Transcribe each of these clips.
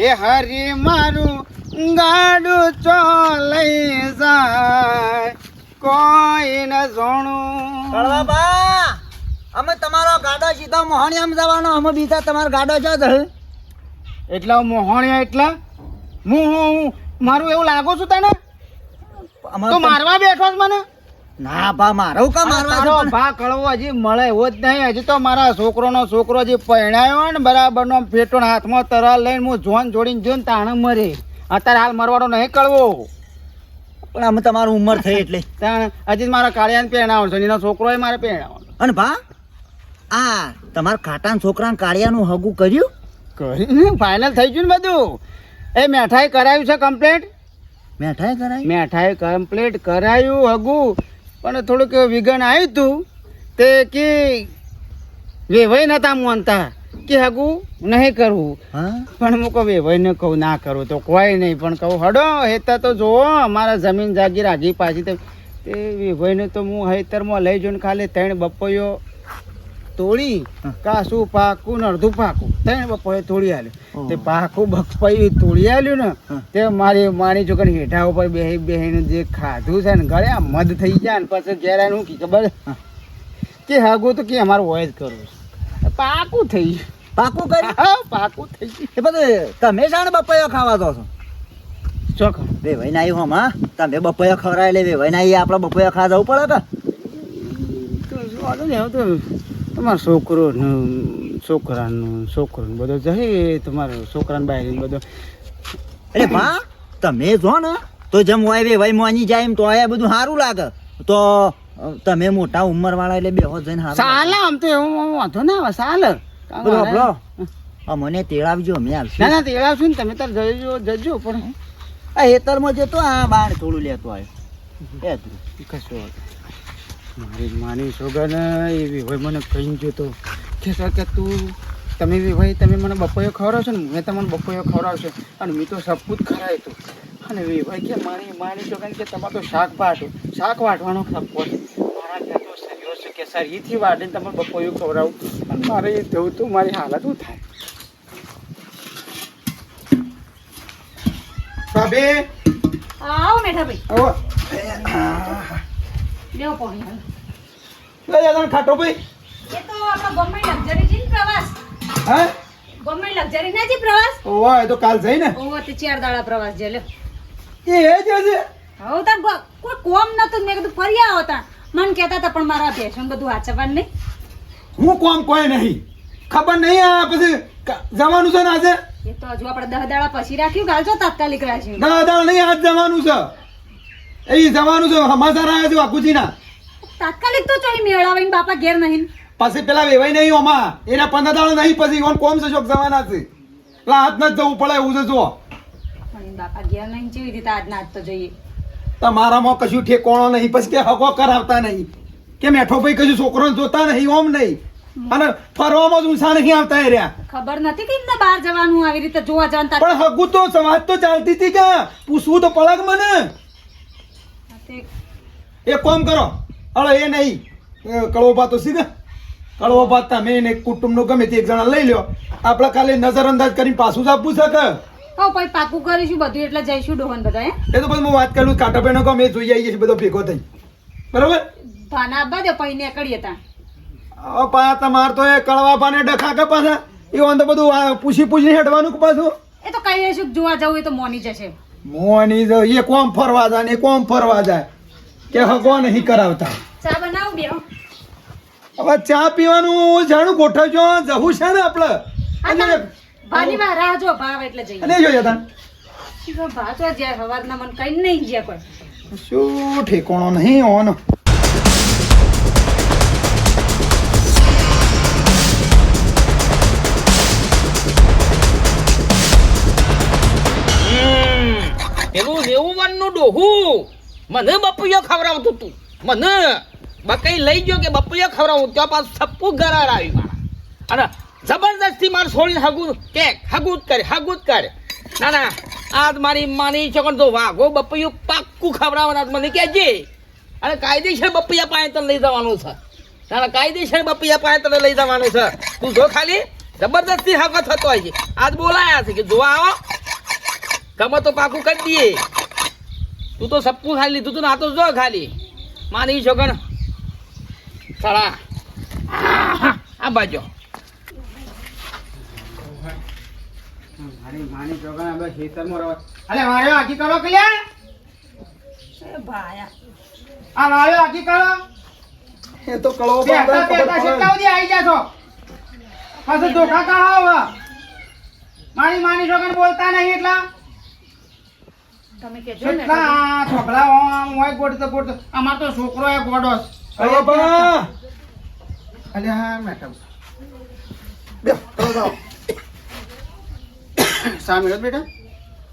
એ હરી મારું ગાડું ચોલઈ જાય. કોઈ ન જોણું. કળવાબા અમે તમારો ગાડો સીધો મોહણિયામ જવાનો અમે બીજા તમારો ગાડો જો એટલા મોહણિયા એટલા? હું હું મારું એવું લાગુ છું તને? તો- મારવા બેઠો મને? ના ભા મારો કા મારવા તારો? ભા કળવો હજી મળે એવો જ નહીં. હજી તો મારા છોકરોનો છોકરો જે પરણાયો ને બરાબર નો પેટો હાથમાં તરાલ લઈને હું જોન જોડીને જોઈને તાણે મરે. અત્યારે હાલ મરવાનો નહીં કળવો પણ આમ તમારું ઉંમર થઈ એટલે. તાણે હજી મારા કાળિયાને પહેણાવવાનો છે એનો છોકરો મારે પહેણાવવાનો અને ભા આ તમારા કાટાના છોકરાને કાળિયાનું હગું કર્યું? કર્યું ફાઇનલ થઈ ગયું ને બધું. એ મેઠાઈ કરાયું છે કમ્પ્લેટ મેઠાઈ કરાય મેઠાઈ કમ્પ્લેટ કરાયું હગું. પણ થોડુંક વિઘન આવ્યું હતું તે કે વેવાઈ નતા માનતા. કે હગું નહીં કરવું પણ હું કહું વેવાઈને કહું ના કરું તો કોઈ નહીં. પણ કહું હડો હેતા તો જુઓ અમારા જમીન જાગીર આગી પાછી તો. તે વેવાઈને તો હું હેતરમાં લઈ જઉં ખાલી ત્રણ બપોયો તોડી. કાસું પાકું ને અડધું પાકું. ત્રણ બપોએ તોડી આલ્યું. તે પાકું બપોયું તોડી આલ્યું ને તે મારી મારી છોકરી હેઠા ઉપર બેહી બેહીને જે ખાધું છે ને આ મધ થઈ જાય ને પછી ઘેર હું કી ખબર? કે હાગો તો કે અમારું હોય જ કરવું પાકું થઈ પાકું કર્યું? હા પાકું થઈ ગયું. એ બધું તમે જાણે બપોરે ખાવા દો છો? ચોખા. બે ભાઈ ના આવ્યું હા? તમે બપૈયો ખવડાય એટલે બે ભાઈ ના આપણે બપૈયો ખાવા જવું પડે કે તો તમારો છોકરો છોકરાનું છોકરો બધો જઈ તમારો છોકરાને બહાર બધો. અરે ભા તમે જો ને તો જેમ હોય બે ભાઈ મોની જાય એમ તો આ બધું સારું લાગે. તો તમે મોટા ઉંમર વાળા એટલે બેહો જઈને સારું સાલે આમ તો એવું વાંધો ના આવે સાલે. બોલો, બોલો. મને તેડાવજો અમે ના આવશું. ના તેડા છું ને તમે તાર જજો જજો પણ આ હેતરમાં જતો આ બાર થોડું લેતો આવ્યો. એ કશો. મારી માની સોગન એવી હોય મને કહી જોતો કે સર કે તું તમે બી ભાઈ તમે મને બપોયો ખવડાવશો ને મેં તમને બપોયો ખવડાવશો. અને મેં તો સપૂત ખરાય તો અને વી ભાઈ કે મારી માની સોગન કે તમારે તો શાક વાટો શાક વાટવાનો છે મારા ત્યાં તો સરિયો છે કે સરીથી વાટીને તમે બપોયો ખવડાવું. અને મારે એ જવું તો મારી હાલત શું થાય? ભાભી? આવો મેઠા ભાઈ આવો લેવો પાણી હાલ. લઈ જા તને ખાટો ભાઈ. એ તો આપણો ગમે લક્ઝરી છે ને પ્રવાસ. હે? ગમે લક્ઝરી ના છે પ્રવાસ? ઓવા એ તો કાલ જઈને. ઓવા તે ચાર દાડા પ્રવાસ જે લે એ એ જે છે. હવે તાર કોઈ કોમ નતું મેં કીધું ફરી આવો તા. મન કહેતા હતા પણ મારા ભેસણ બધું વાંચવાનું નહીં. હું કોમ કોઈ નહીં. ખબર નહીં આ પછી જવાનું છે ને આજે? એ તો હજુ આપણે દહ દાડા પછી રાખ્યું કાલ જો તાત્કાલિક રાખ્યું. દાદા નહીં આજ જવાનું છે. એ જવાનું છે સમાચાર આવ્યા છે વાકુજીના તાત્કાલિક તો ચોઈ મેળાવીને બાપા ઘેર નહીં પછી પેલા વેવાય નહીં ઓમાં એના પંદર દાડા નહીં પછી ઓન કોમ છે શોક જવાના છે. પેલા હાથ ન જવું પડે એવું છે જો બાપા ઘેર નહીં જેવી રીતે આજ ના તો જોઈએ? તમારામાં કશું ઠેકોણો નહીં પછી કે હગો કરાવતા નહીં. કે મેઠો ભાઈ કશું છોકરો જોતા નહીં ઓમ નહીં. અને ફરવામાં જ ઊંસા નહીં આવતા રહ્યા. ખબર નથી કે એમને બહાર જવાનું આવી રીતે જોવા જવાનું પણ હગુ તો સમાજ તો ચાલતી હતી કે? પૂછવું તો પડે મને? એક કામ કરો. અરે એ નહીં. એ કડવો ભાત સીધા કડવો ભાત તમે ને કુટુંબનો ગમે તે એક જણા લઈ લ્યો. આપણે ખાલી નજરઅંદાજ કરીને પાછું જ આપવું છે કે? હા પછી પાકું કરીશું બધું એટલે જઈશું ડોહન બધા એ તો પછી હું વાત કરું કાંટા પેનો કામ એ જોઈ આવીએ છીએ બધો ભેગો થઈ. બરોબર? ભાના આપવા દે પછી નીકળીએ તાં પા તમાર તો એ કડવા પાને ડખા કે પાછા? એવું તો બધું પૂછી પૂછી હેડવાનું કે પાછું? એ તો કઈ શું જોવા જવું એ તો મોની જશે. મોની જો એ કોમ ફરવા જાય ને કોમ ફરવા જાય. કે હગો નહીં કરાવતા? ચા બનાવું બે હવે ચા પીવાનું જાણું ગોઠવજો જવું છે ને આપણે અને ભાની માં રાહ જો ભાવ એટલે જઈએ. અને જોઈએ તા શીખો ભાવ તો જ્યાં હવારના મન કઈ નહીં ગયા કોઈ. શું ઠેકોણો નહીં ઓનો વનનું ડોહું. મને બપૈયો ખવડાવતું તું. મને. બકઈ લઈ ગયો કે બપૈયો ખવડાવું? ત્યાં પાછું સપ્પુ ગરાર આવી મારા. અને જબરદસ્તી મારે છોડીને હગું કે હગું કરે, હગું જ કરે. ના ના, આજ મારી માની છોકર તો વાઘો બપૈયું પાક્કું ખવડાવવાના મને કહેજે. અને કાયદેસર બપૈયા પાસે તને લઈ જવાનું છે. ના કાયદેસર બપૈયા પાસે તને લઈ જવાનું છે. તું જો ખાલી, જબરદસ્તી હગો થતો હોય છે. આજ બોલાયા છે કે જોવા આવો, ગમે તો પાકું કરી દઈએ. તું તો સપ્પું ખાલી લીધું તું ને આ તો જો ખાલી. માની છોકણ. સારા આ બાજુ. મારી મારી માની છોકરા બોલતા નહીં એટલા. તમે કહેજો ને કેટલા આ છોકરા આમ હોય ગોડતો ગોડતો અમાર તો છોકરો એ ગોડો અલે હા મેડમ. બે કળવા સામે બેટા?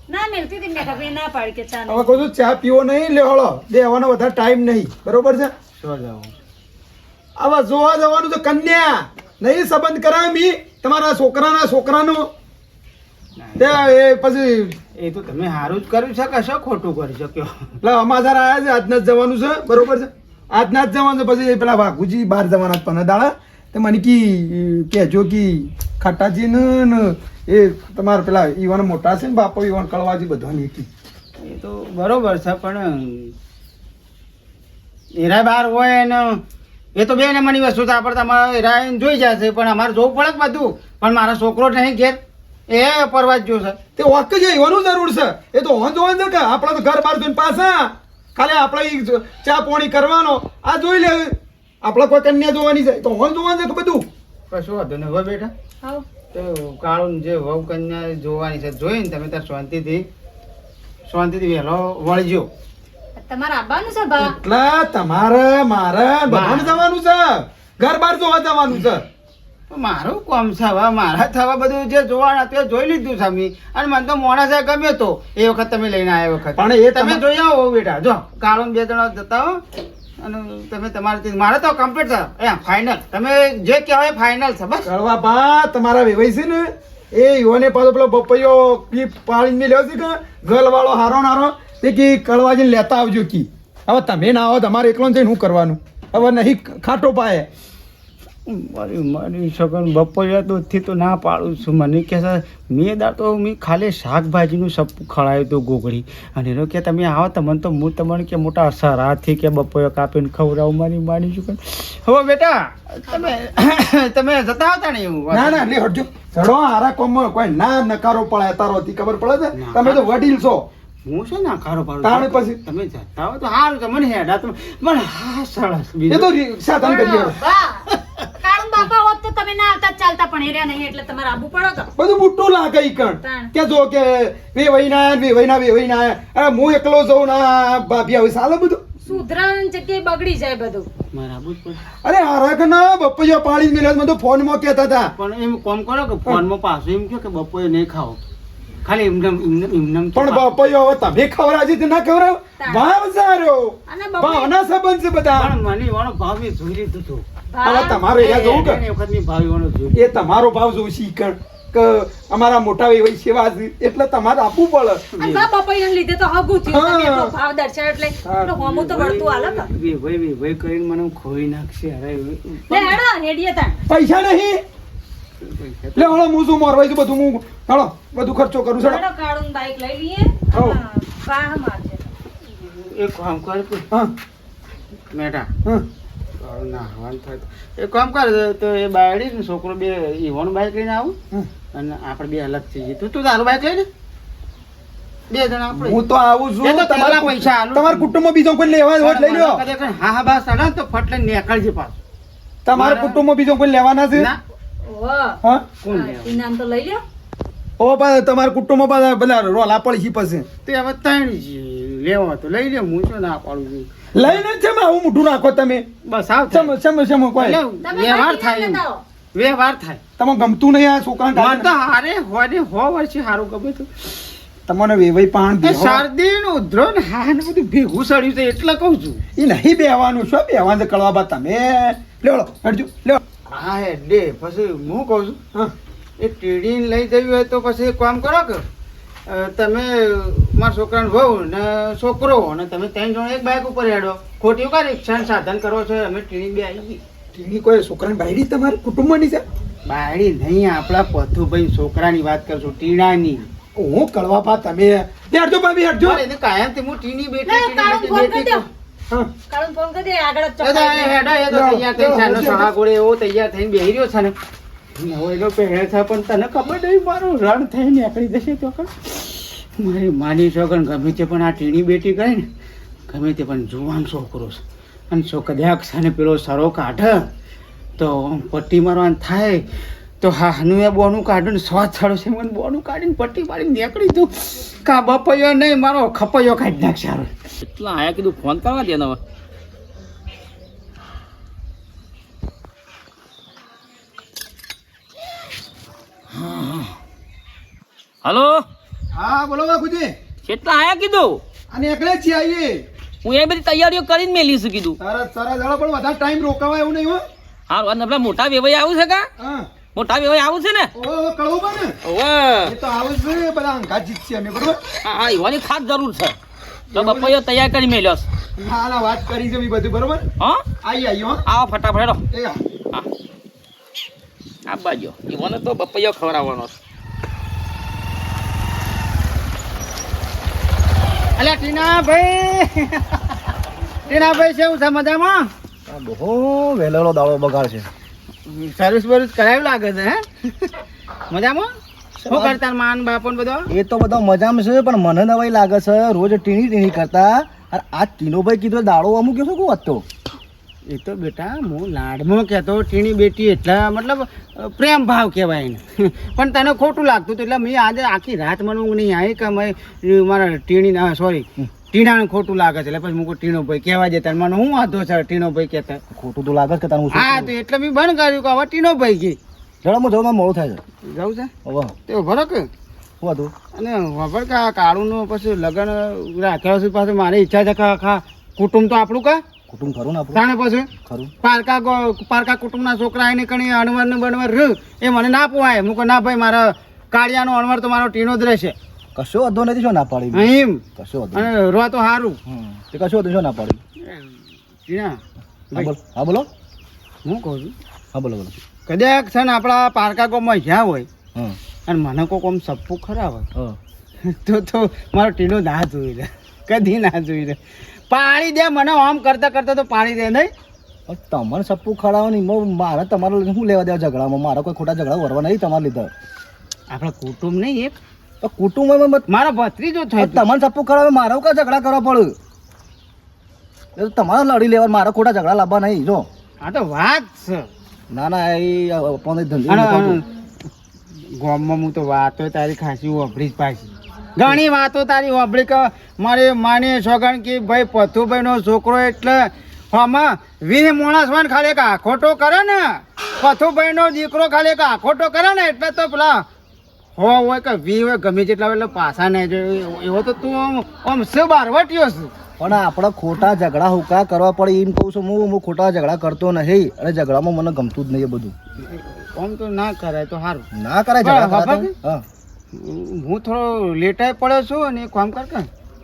ના મેલતી હતી મેં કીધું ના પાડી કે ચા હવે કહું ચા પીવો નહીં લેવાળો દેવાનો વધારે ટાઈમ નહીં. બરોબર છે? શું જાવ હવે જોવા જવાનું તો કન્યા. નહીં સંબંધ કરાવી તમારા છોકરાના છોકરાનો. તે એ પછી એ તો તમે સારું જ કર્યું છે કશો ખોટું કરી શક્યો. એટલે અમારા આવ્યા છે, આજના જ જવાનું છે, બરોબર છે? આજના જ જવાનું છે, પછી પેલા વાઘુજી બહાર જવાના પણ દાડા તે મને કી કહેજો કી ખાટાજી ને ને એ તમારા પેલા ઈવાન મોટા છે ને બાપો, ઈવાન કળવાજી બધાની હતી એ તો બરોબર છે, પણ એરા બહાર હોય ને એ તો બે નંબરની વસ્તુ છે આપણે તમારે એરા જોઈ જશે પણ અમારે જોવું પડે બધું. પણ મારા છોકરો જ નહીં ઘેર એ પરવા જ જોશે તે વાક જ એવાનું જરૂર છે. એ તો હોન જોવાનું છે કે આપણે તો ઘર બહાર જોઈને પાછા. ખાલી આપણે ચા પોણી કરવાનો. આ જોઈ લે. આપણે કોઈ કન્યા જોવાની છે. તો હોન જોવાનું છે કે બધું? કશું વાંધો નહીં. હવે બેટા? તો કાળું જે વહુ કન્યા જોવાની છે જોઈને તમે તાર શાંતિથી શાંતિથી વહેલો વળજો તમારે આવવાનું છે બા? એટલે તમારે મારે બહાર જવાનું છે. ઘર બહાર જોવા જવાનું છે. મારું કોમ છે હવે મારા થવા બધું જે જોવાના તે જોઈ લીધું સામી અને મને તો મોડા સાહેબ ગમ્યો તો. એ વખત તમે લઈને આવ્યા વખત. પણ એ તમે જોઈ આવો બેટા. જો કાળો બે જણા જતા હો. અને તમે તમારે મારે તો કમ્પ્લીટ છે. એ ફાઇનલ તમે જે કહેવાય ફાઇનલ છે બસ. કરવા બા તમારા વેવાઈ છે ને એ યુવાને પાછો પેલો બપૈયો પી પાડીને મેલ્યો છે કે ગલવાળો હારો નારો તે કી કળવાજીને લેતા આવજો કી. હવે તમે ના આવો તમારે એકલો જઈને શું કરવાનું. હવે નહીં ખાટો પાયે. મારી મારી સગન બપોરે દૂધથી તો ના પાડું છું. મને કે છે મેં દા તો મેં ખાલી શાકભાજીનું સપ્પું ખળાયું હતું ગોગળી અને એનો કે તમે આવો તમને તો હું તમને કે મોટા સરાથી કે બપોરે કાપીને ખવડાવું. મારી માની છું હવે બેટા તમે તમે જતા હતા ને એવું ના ના લે હટજો. ચડો હારા કોમમાં કોઈ ના નકારો પડે તારોથી ખબર પડે છે? તમે તો વડીલ છો. હું છે ને કારો પાડું તાણે પછી? તમે જતા હો તો સારું છે મને હેડા તમે મને હા સરસ એ તો સાધન કરી કાળું બાપા હોત તો તમે ના આવતા ચાલતા પણ એર્યા નહીં એટલે તમારે આવવું પડો તો. બધું બુટ્ટું લાગે ઈ કણ. કે જો કે વે વહીના આયા ને વે વહીના વે વહીના આયા. અરે હું એકલો જઉં ના ભાભી આવે સાલે બધું. સુધરણ જગ્યાએ બગડી જાય બધું. મારે આબુ જ પડે. અરે હારા ના બપૈયા પાડી મેલ્યો મને તો ફોનમાં કહેતા હતા. પણ એમ કોમ કરો કે ફોનમાં પાછું એમ કે બપોરે નહીં ખાઓ. ખાલી એમને પણ બપૈયો હવે તમે ખવડાવજી તો ના ખવડાવ. ભાવ સારો ભાવના સંબંધ છે બધા. મને વાળો ભાવ જોઈ લીધું હતું હવે તમારો એરિયા જોવું કે? એ વખત મેં ભાવ વાળો જોયું એ તમારો ભાવ જોઉં શીખણ કે અમારા મોટા વેવાઈ સેવા એટલે તમારે આપવું પડે. અને બા લીધે તો હગું થયું. ભાવ દર્શાવ્યો એટલે એટલો હોમું તો વળતું હાલો કે વે ભાઈ વે ભાઈ કરીને મને ખોઈ નાખશે અરે. લે હેડો હેડીએ તા પૈસા નહીં. લે હળો હું શું મોરવાઈ છું બધું હું હળો બધું ખર્ચો કરું છું હેડો કાળું બાઈક લઈ લઈએ. હા વાહ મારજે. એક કામ કર હા. મેડા હા. ના હવાન થાય તો. કામ કર તો એ બાયડી ને છોકરો બે ઈવોનું બાઈક લઈને આવું. અને આપણે બે અલગ થઈ જઈએ. તું તું તારું બાઈક લઈને બે જણા આપણે. હું તો આવું છું. તમારા પૈસા. તમારા કુટુંબમાં બીજો કોઈ લેવા હોય તો લઈ લો હા હા બસ અડે ને તો ફટ લઈને નીકળજે પાછું. તમારા કુટુંબમાં બીજો કોઈ લેવાના છે? હા? લેવા? તો લઈ લ્યો. ઓ બા તમારા કુટુંબમાં બધા બધા રોલા પડી પછી. તે હવે ત્રણ જી તો લઈ લે. હું શું ના પાડું? છું લઈને છે માં આવું મોઢું રાખો તમે. બસ આવ ચમ ચમ ચમ કોઈ. એટલે વ્યવહાર થાય. વ્યવહાર થાય. તમે ગમતું નહીં આ છોકરા મને તો હારે હોય ને હો વર્ષે સારું ગમે તો. તમને વેવાઈ પાણ દે શરદી ને ઉધરો ને હા ને બધું ભેગું સડ્યું છે એટલે કહું છું. એ નહીં બેવાનું શું બેહવાનું છે કળવા બા તમે? લ્યો હટજો લેવો હા હે ડે પછી હું કહું છું હા. એ ટીડીને લઈ જવી હોય તો પછી એક કામ કરો કે તમે મારા છોકરાને વહુ ને છોકરો અને તમે ત્રણ જણ એક બાઇક ઉપર હેડો. ખોટી કા રિક્ષા સાધન કરો છો? અમે ટીણી બે આવી ગઈ. ટીવી કોઈ છોકરાની બાયડી તમારા કુટુંબની છે? બાયડી નહીં આપણા પથુભાઈ છોકરાની વાત કરશું ટીણાની. હું કળવા પા તમે. બેઠજો ભાભી બેઠજો પણ કાયમ કાયમથી હું ટીણી બેઠી ટીણી ફોન કરી બેટી દો. હા. કાળું ફોન કરી દે આગળ હેડો, એ તો તૈયાર થઈ છાનો સવા ગોળે એવો તૈયાર થઈને બેહી રહ્યો છે ને. નવો એનો પહેરે છે, પણ તને ખબર નહીં, મારું રણ થઈ નીકળી જશે તો મારી માની છોકર ગમે તે પણ આ ટીણી બેટી કરે ને, ગમે તે પણ જુવાન છોકરો છે. અને છો કદાચ છે પેલો સરો કાઢે, તો પટ્ટી મારવાનું થાય, તો હા હનું એ બોનું કાઢું સ્વાદ સારો છે, મને બોનું કાઢીને પટ્ટી મારીને નીકળી તું કા બપૈયો નહીં, મારો ખપૈયો કાઢી નાખ સારો એટલા આયા કીધું, ફોન કરવા દે ને હલો? હા બોલો બાપુજી. કેટલા આયા કીધું? અને એકલે જ આવીએ હું એ બધી તૈયારીઓ કરીને મેલી છું કીધું. સારા સારા જાડો પણ વધારે ટાઈમ રોકાવા એવું નહીં હો. હા અને પેલા મોટા વેવાઈ આવું છે કા? હા. મોટા વેવાઈ આવું છે ને? ઓ કળવું પણ ને? ઓવે એ તો આવું છે બધા અંગા જીતશે અમે બરોબર? હા હા એવાની ખાસ જરૂર છે. તો બપોયો તૈયાર કરી મેલ્યો છે. ના ના વાત કરી છે મેં બધું બરોબર? હા? આઈ આઈ હો. આવો ફટાફટ હેડો. એ હા. હા આ બાજુ. ઈવોને તો બપૈયો ખવડાવવાનો છે. અલ્યા ટીનાભાઈ. ટીનાભાઈ કેવું છે મજામાં? બહુ વહેલો દાડો બગાડ છે. સર્વિસ બર્વિસ કરાયું લાગે છે હે? મજામાં? શું કરતા માન બાપો ને બધો? એ તો બધા મજામાં છે પણ મને નવાઈ લાગે છે. રોજ ટીણી ટીણી કરતા. અને આ ટીનોભાઈ કીધું દાડો અમુક શું કહું હતો એ તો બેટા હું લાડમાં કહેતો ટીણી બેટી એટલા મતલબ પ્રેમ ભાવ કહેવાય એને. પણ તને ખોટું લાગતું હતું એટલે મેં આજે આખી રાત મને હું નહીં આવી કે મેં મારા ટીણી સોરી ટીણાને ખોટું લાગે છે. એટલે પછી મૂકું ટીણો ભાઈ કહેવા જતા મને હું વાંધો છે ટીણો ભાઈ કહેતા? ખોટું તો લાગે છે કે તારું હા તો એટલે મેં બંધ કર્યું કે હવે ટીણો ભાઈ ગઈ. જરા હું જવામાં મોડું થાય છે. જવું છે? હવે. તે ભરો કે? શું હતું અને ખબર કે આ કાળુનું પછી લગ્ન રાખ્યા પછી પાછું મારી ઈચ્છા છે કે આખા કુટુંબ તો આપણું કા? કુટુંબ ખરું ને આપણું? તાણે પછી? ખરું. પારકા પારકા કુટુંબના છોકરા એને કણી અણવર ને બણવર રહ્યું એ મને ના પોવાય. હું કહું ના ભાઈ મારા કાળિયાનો અણવર તો મારો ટીનો જ રહેશે. કશો વાંધો નથી શું ના પાડી એમ. કશો વાંધો અને રોવા તો સારું તે કશો વાંધો શું ના પાડી હા હા બોલો. હું કહું છું? હા બોલો બોલો. કદાચ છે ને આપણા પારકા કોમમાં જ્યાં હોય અને મને કોક આમ સપ્પું ખરા હોય હા. તો તો મારો ટીનો ના જોઈ લે. કદી ના જોઈ લે. પાણી દે મને આમ કરતા કરતા તો પાણી દે નહીં. તમારે સપ્પુ ખડાવો નહીં મારે તમારે શું લેવા દેવા ઝઘડામાં? મારા કોઈ ખોટા ઝઘડા વરવા નહીં તમારે લીધે. આપણા કુટુંબ નહીં એક. તો કુટુંબમાં મારા ભત્રીજો થાય તમારે સપ્પુ ખડાવે મારો કા ઝઘડા કરવા પડે. તમારે લડી લેવા મારા ખોટા ઝઘડા લાવવા નહીં જો. આ તો વાત છે. ના ના એ પણ ધંધો. ગામમાં હું તો વાતો તારી ખાસી વાપરી જ પાછી. ઘણી વાતો તારી વાપરી કે મારી માની સોગણ કે ભાઈ પથુભાઈનો છોકરો એટલે આમાં વીહ માણસ હોય ને ખાલી એક આખોટો કરે ને. પથુભાઈનો દીકરો ખાલી એક આખોટો કરે ને એટલે તો પેલા હો હોય કે વી હોય ગમે જેટલા એટલે પાછા નહીં જોઈએ એવો તો તું આમ આમ શું બારવટીયો છું? પણ આપણે ખોટા ઝઘડા હુકા કરવા પડે એમ કહું છું હું હું ખોટા ઝઘડા કરતો નહીં અને ઝઘડામાં મને ગમતું જ નહીં એ બધું. આમ તો ના કરાય તો સારું. ના કરાય ઝઘડા હા. હું થોડો લેટાઈ પડ્યો છું અને એક કામ કર કે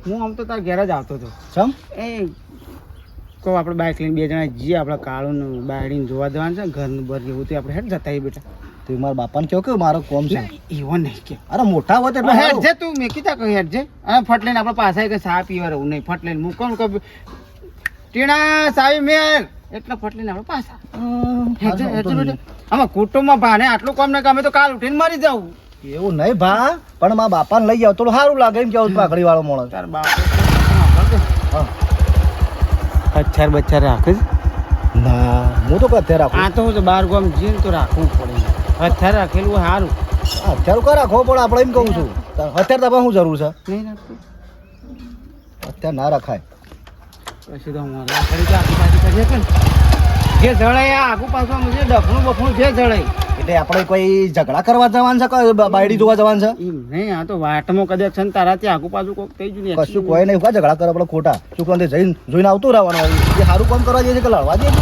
હું આમ તો તારા ઘેર જ આવતો હતો. ચમ? એ કહો આપણે બાઇક લઈને બે જણા જઈએ આપણે કાળું બાયડીને જોવા દેવાનું છે ઘરનું બર જેવું તો આપણે હેડ જતા બેટા. તો મારા બાપાને કહો કે મારો કોમ છે. એવો નહીં કે. અરે મોટા હોય તો એટલે હેડ જે તું મેં કીધા કહી હેડ જે અને ફટ લઈને આપણે પાસે કે સા પીવા રહું નહીં ફટ લઈને મૂકો ને કે ટીણા સાવી મેર એટલે ફટ લઈને આપણે પાછા આમાં કુટુંબમાં ભાને આટલું કામ ને કે અમે તો કાલ ઉઠીને મરી જાવું નહીં. એવું નહીં ભા પણ મારા બાપાને લઈ જાવ તો સારું લાગે એમ કેવું પાઘડી વાળો માણસ તાર બાપ હા. અચ્છાર બચ્ચાર રાખે છે? ના હું તો અત્યારે રાખું આ તો હું તો બાર ગામ જીન ને તો રાખવું પડે. અત્યારે રાખેલું સારું. અત્યારે કા રાખવો પડે આપણે એમ કહું છું. અત્યારે તમે શું જરૂર છે? નહીં રાખતું અત્યારે ના રખાય. પછી તો પાછું કરીએ કે ને. જે જળાય આ આગુ પાછું જે ડફણું બફણું જે જળાય. એટલે આપણે કોઈ ઝઘડા કરવા જવાનું છે કે બાયડી જોવા જવાનું છે? નહીં આ તો વાટમાં કદાચ છે ને તારાથી આગુ પાછું કોક થઈ ને કશું કોઈ નહીં કા ઝઘડા કરે આપણે ખોટા. છોકરાને જઈને જોઈને આવતું રહેવાનું એ સારું કામ કરવા જઈએ છે કે લડવા જઈએ છે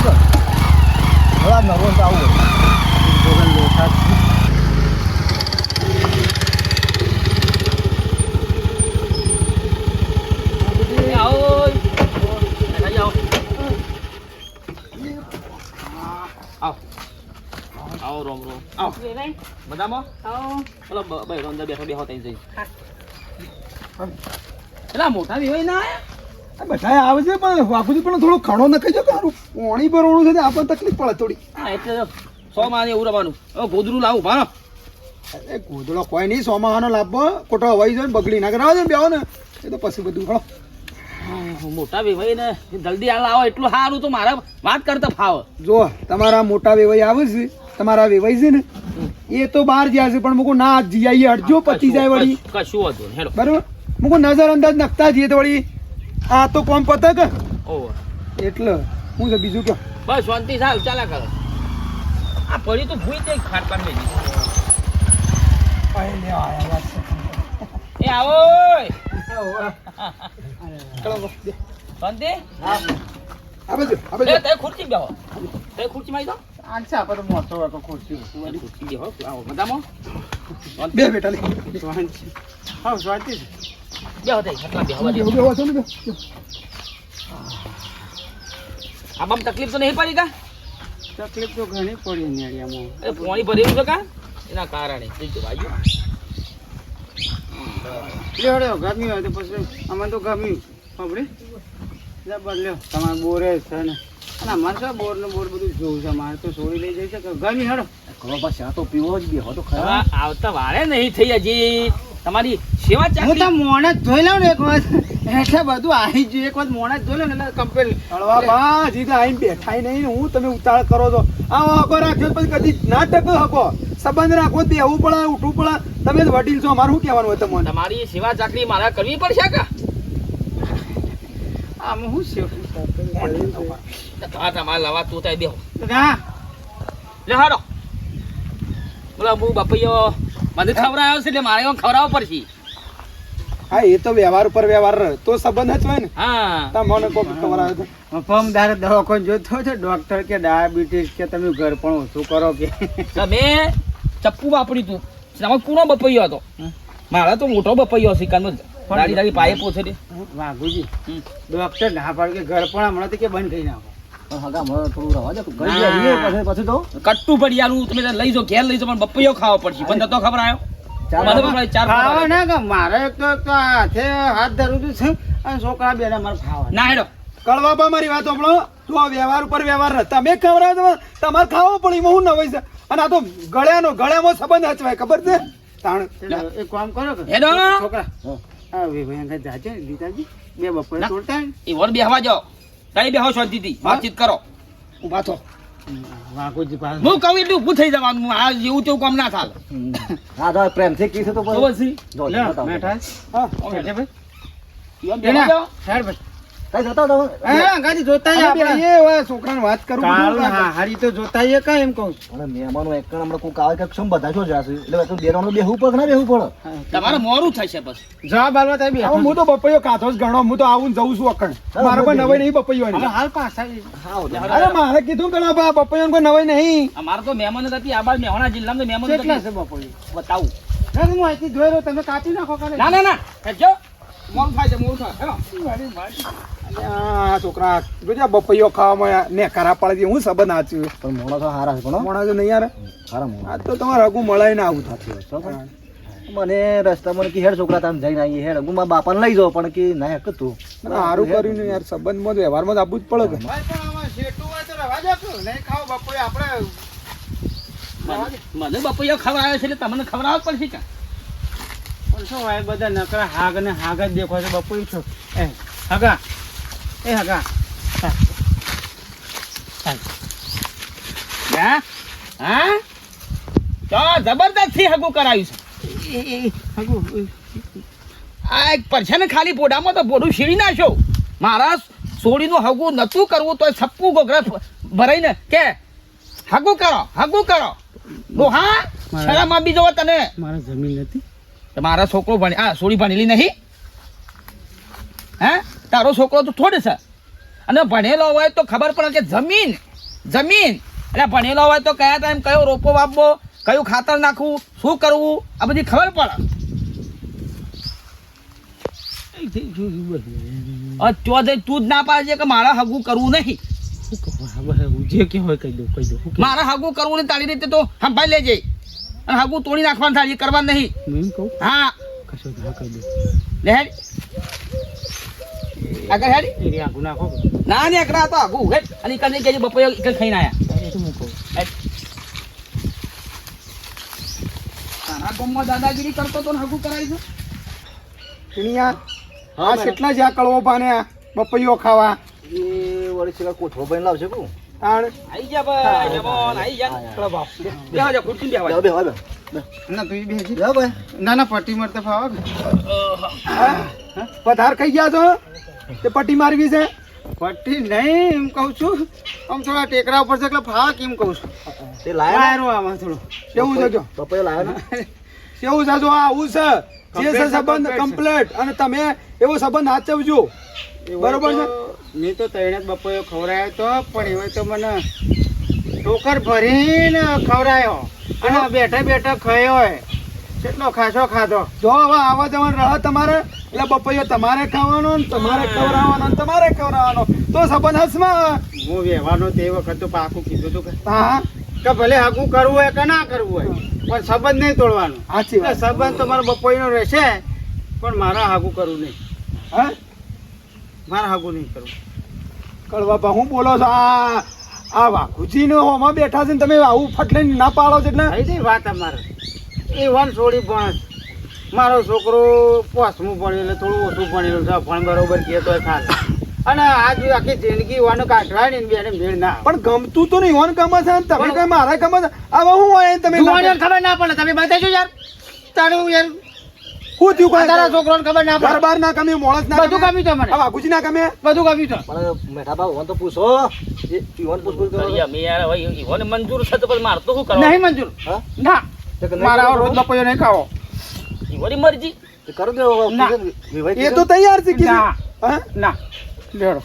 નર્વસ આવું વેવાઈ બધામાં આવો પેલો બ- અંદર બેઠો બેહો તઈ જઈ હા. પેલા મોટા વિવાય ના આયા બધા આવે છે પણ બાપુજી પણ થોડો ખણો નખાઈ જો કારું પોણી ભરવાનું છે ને આપણને તકલીફ પડે થોડી હા એટલે સો માં એવું રવાનું હવે ગોદરું લાવું ભાણો અરે ગોદડો કોઈ નહીં માં લાભો ખોટો હવાઈ જાય ને બગડી ના કરાવે બેહો ને એ તો પછી બધું ખણો મોટા વિવાય ને જલ્દી આ લાવો એટલું સારું તો મારા વાત કરતા ફાવ જો તમારા મોટા વેવાઈ આવે છે તમારા વેવાઈ છે ને એ તો બહાર જ્યાં છે પણ મૂકું ના જી અડજો પતી જાય વળી. કશું હતું હેલો. બરોબર? મૂકું નજર અંદાજ નખતા જઈએ તો વળી. આ તો કોમ પતક એટલે હું તો બીજું કે બસ શાંતિ સાહેબ ચાલા કરો. આ પડી તો ભૂઈ તે ખાટપાન લઈ દીધી એ આવો. શાંતિ? છે આવે એ છે તે ખુરચી બેહો. તે ખુરચી માં આવી આ છે તો મોટો હતો ખુરશી ખુરશી બેહો આવો મજામાં બે બેટા લે શાંતિ હા શાંતિ ને તકલીફ તો નહીં પડી કા તકલીફ તો ઘણી પડી નેડિયામાં એ પાણી ભરેલું છે કા એના કારણે બીજું બાજુ લ્યો ગમ્યું હોય તો પછી અમે તો ગમ્યું ખબરે જબર લ્યો તમારે બોરે છે ને અને અમારે શું બોર ને બોર બધું જોવું છે? મારે તો છોડી લઈ જઈ છે ગમી હેડો? ખરો બસ તો પીવો જ બેહો તો ખરા. આવતા વારે નહીં થઈ હજી. તમારી સેવા હું ચાકરી તો મોણે જ ધોઈ લઉં ને એક વખત. એટલે બધું આવી ગયું. એક વખત મોણે જ ધોઈ લઉં ને એટલે કમ્પેલ હળવા બા આઈને બેઠાય નહીં. હું તમે ઉતાળ કરો છો. આવો હકો રાખ્યો પછી કદી ના ટકો હકો. સંબંધ રાખો તો પડે ઉઠવું પડે. તમે જ વડીલ છો. અમારું શું કહેવાનું હોય તમને? તમારી સેવા ચાકરી મારા કરવી પડશે કા? આમ હું છે આ તમારે લવા તું ત્યાં બેહો. લે હાડો બોલો હું બપૈયો મને ખવડાવ્યો છે એટલે મારે ખવડાવવો પડશે. હા એ તો વ્યવહાર ઉપર વ્યવહાર તો સંબંધ જ હોય ને. હા. તમને કોક ખબર આવે તો મફમદાર દવાખાને જોતો છે ડોક્ટર કે ડાયાબિટીસ કે તમે ઘર પણ ઓછું કરો કે? તમે ચપ્પુ વાપરી તું. તમે કુણો બપૈયો હતો. મારા તો મોટો બપૈયો છે કાન દાડી દાડી પાયે પોછે દે. વાઘુજી. ડોક્ટર ના પાડે કે ઘર પણ હમણાં કે બંધ થઈ નાખો. પણ હગા મને થોડું રવા દે ઘડી ના. આવીએ પછી પછી તો. કટ્ટું પડી આલું તમે લઈ જાઓ ઘેર લઈ જાઓ પણ બપૈયો ખાવો પડશે. તો ખબર આવ્યો. મારે તો હાથે હાથ ધરું છે અને છોકરા બેને મારે ખાવા ના હેડો. કળવાબા મારી વાત આપણો તું આ વ્યવહાર ઉપર વ્યવહાર રહે. તમે ખવડાવો તમારે ખાવો પણ એમાં હું નવાઈ છે અને આ તો ગળ્યાનો ગળ્યામાં સંબંધ હચવાય ખબર છે? તાણ એક કામ કરો હેડો. છોકરા. હા. હા ભાઈ જાજે બે બપોરે તોડતા એ વર બેહવા જાઓ તારી બેહો શાંતિથી. વાતચીત કરો. ઊભા થો. વાઘુજી પાસે હું કહું એટલું ઊભું થઈ જવાનું. આ જેવું તેવું કામ ના થાય હા તો પ્રેમથી કીધું તો પછી. બેઠા હા બેઠા ભાઈ જાઓ. હેડ ભાઈ કઈ જતા તમે હા ગાડી જોતા આપણે. બેહીએ, છોકરાને વાત કરું કાલ હારી તો જોતા કાં એમ કહું. મહેમાનો એક હમણાં કોક આવે કે શું બધા છો જાશે. એટલે તું બેરવાનું બેહવું પડે ના તમારે મોડું થશે બસ જવાબ હું તો બપૈયો જ ગણો. હું તો આવું ને જઉં છું અકણ. મારે કોઈ નવાઈ નહીં બપૈયો હવે હાલ પાછા અરે મારે કીધું બા બપૈયો કોઈ નવાઈ નહીં. અમારે તો મહેમાન હતી આ બાર મહેવાના જિલ્લામાં મહેમાન કેટલા છે બપોરે? બતાવું. ના, હું અહીંથી જોઈ રહ્યો. તમે કાચી નાખો ના ના ના. હેડજો. મોડું થાય છે મોડું થાય હેલો. આ છોકરા જોજે બપૈયો ખાવામાં ને ખરાબ પાડી હું સંબંધ આચ્યું પણ મોણો તો હારા છે પણ હો. મોણા જો નહીં યાર? હારા મોણો. આ તો તમારે હગું મળાય ને આવું થતું મને રસ્તા રસ્તામાં કે હેડ છોકરા તમે જઈને આવીએ હેડ હું મારા બાપાને લઈ જાઉં પણ કે ના હેક તું. સારું કર્યું ને યાર સંબંધમાં જ વ્યવહારમાં જ આપવું જ પડે કે. ભાઈ પણ આમાં શેઠું હોય તો રવા દો કે નહીં ખાઓ બપોરે આપણે મને બપૈયો આવે છે એટલે તમને ખબર જ પડશે કે પણ શું હોય બધા નકરા હાગ ને હાગ જ દેખો છે બપોરે છો એ હગા. એ હગા. હા? હા? તો જબરદસ્તથી હગું કરાવ્યું છે. હગું આ એક ને ખાલી પોડામાં તો પોડું શીરી નાખ્યો. મારા સોડીનું હગું નતું કરવું તો છપ્પુ ગોગરા ભરાઈને કે હગું કરો હગું કરો. ડોહા હા શરામાં બીજો તને. મારા જમીન નથી. મારા છોકરો ભણે આ સોડી ભણેલી નહીં? હે? તારો છોકરો તો થોડે છે. અને ભણેલો હોય તો ખબર પડે કે જમીન જમીન. એટલે ભણેલો હોય તો કયા ટાઈમ કયો રોપો વાપવો કયું ખાતર નાખવું શું કરવું આ બધી ખબર પડે. તું જ ના પાડે છે કે મારા હગું કરવું નહીં. જે કે હોય કહી દઉં કહી દઉં મારા હગું કરવું નહીં તારી રીતે તો સંભાળી લેજે. અને હાગું તોડી નાખવાનું થાય એ કરવાનું નહીં. હું ના કહી દઉં. લે આગળ હેડ. એ આગું નાખો. ના ને એકડા તો આગું. હેડ. અને કને કે બપોરે એક ખાઈને આયા. એ તો હું તારા ગામમાં દાદાગીરી કરતો તો ને કરાવી છે ટીણિયા આ કેટલા છે કળવો પાને બપૈયો ખાવા? એ વળી છેલ્લા કોઠો બની લાવશે કુ આણ આઈ જા ભાઈ જમોન આઈ જા. ચલો બાપ. બેહો જા ખુરશી બેહો બે ના તું ભાઈ. ના ના પટ્ટી મળતે ફાવા. પધાર કઈ ગયા છો? તે પટ્ટી મારવી છે? પટ્ટી નહીં એમ કહું છું. આમ થોડા ટેકરા ઉપર છે એટલે ફાક એમ કહું છું. તે લાયા આમાં થોડું. કેવું છે જો? ને પપૈયા લાયા ને? કેવું છે જો? આ આવું છે? જે છે સંબંધ? કમ્પ્લીટ અને તમે એવો સંબંધ સાચવજો. બરોબર છે? મેં તો તૈણે જ બપોરે ખવડાયો તો પણ એવો તો મને ટોકર ભરીને ખવડાયો. અને બેઠા બેઠા ખાયો હોય. કેટલો ખાસો ખાધો. જો હવે આવા જવાનું રહે તમારે એટલે બપૈયો તમારે ખાવાનો ને તમારે ખવડાવવાનો ને તમારે ખવડાવવાનો. તો સંબંધ હસમાં. હું વ્યવહારનો તે વખત તો પાકું કીધું કે. હા. કે ભલે હાકું કરવું હોય કે ના કરવું હોય પણ સંબંધ નહીં તોડવાનું. સાચી વાત. સંબંધ તમારો બપોઈનો રહેશે પણ મારા આગું કરવું નહીં. હા? મારા આગું નહીં કરવું. કડવા હું બોલો છો આ આ વાઘુજી નો હોમાં બેઠા છે ને તમે આવું ફટલે ના પાડો છો એટલે? વાત અમારે. એ વન છોડી પણ મારો છોકરો પોસમું ભણેલો થોડું ઓછું ભણેલું છે પણ બરોબર કે તો ખાસ અને આજ આખી જિંદગી વાનો કાઢવાની ને બેને મેળ ના પણ ગમતું તો નહીં હોન કામ છે તમે પણ- કઈ મારા કામ આવા હું હોય તમે ખબર ના પડે તમે બતાવજો યાર? તારું યાર હું થયું કોઈ તારા છોકરાને ખબર ના પડે. બાર ના કમે મોણસ ના બધું કમે છે મને. આ વાઘુજી ના કમે બધું ગમ્યું છે પણ મેઠા તો પૂછો. એ ઈવન પૂછ પૂછ કરો અમે યાર હવે ઈવોને મંજૂર છે તો પછી મારતો શું કરવાનું? નહીં મંજૂર. હા? ના. તે મારા? રોજ બપોયો નહીં ખાવો. ઈવોની મરજી. એ કરો દો ના. એ તો તૈયાર છે ના. હા? ના. લેડો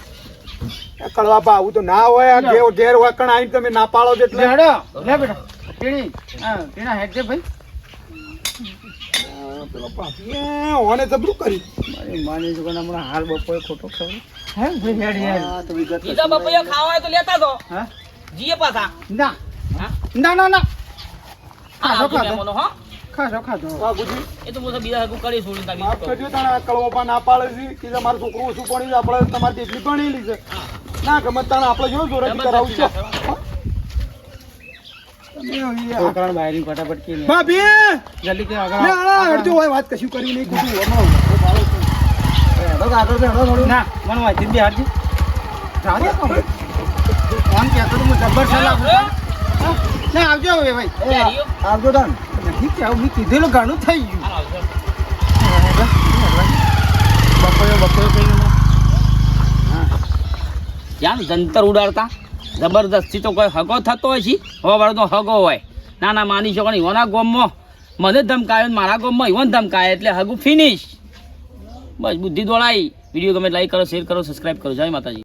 કડવા બા આવું તો ના હોય આ ઘેર ઘેર વાકણ આવીને તમે ના પાડો એટલે? લેડો લે બેટા. ટીણી હા ટીણા હેડ દે ભાઈ પેલો પાપી, ઓને જબરું કરી મારી માની હમણાં હાલ બપોરે ખોટો ખબર. હે ભાઈ હેડ યાર તો વિગત બીજા બપૈયા ખાવા હોય તો લેતા દો હા? જીએ પાછા. ના. ના ના ના. આ ખાધો આવજો ખાધો. મહેમાનો, હો ખાધો એ તો હું બીજા હગું કરી છોડી તારી માફ કરજો તાણે આ કળવો પા ના પાડે છે. કે તમારું છોકરું ઓછું ભણ્યું છે આપણે તમારી જેટલી ભણેલી છે. ના ગમે તાણે આપણે જો જોડે કરાવું છે. આવજો હવે ભાઈ. આવજો તાન. નથી કેવું મેં કીધેલું ઘણું થઈ ગયું. બપોરે બપોરે કઈ જ્યાં જંતર ઉડાડતા? જબરદસ્તી તો કોઈ હગો થતો હોય છે હોવાળો તો હગો હોય. ના ના માની શકો ને ઈવોના ગોમમાં મને ધમકાયો મારા ગોમમાં ઈવોને ધમકાય એટલે હગું ફિનિશ બસ બુદ્ધિ દોડાઈ. વીડિયો ગમે લાઈક કરો શેર કરો સબસ્ક્રાઈબ કરો. જય માતાજી.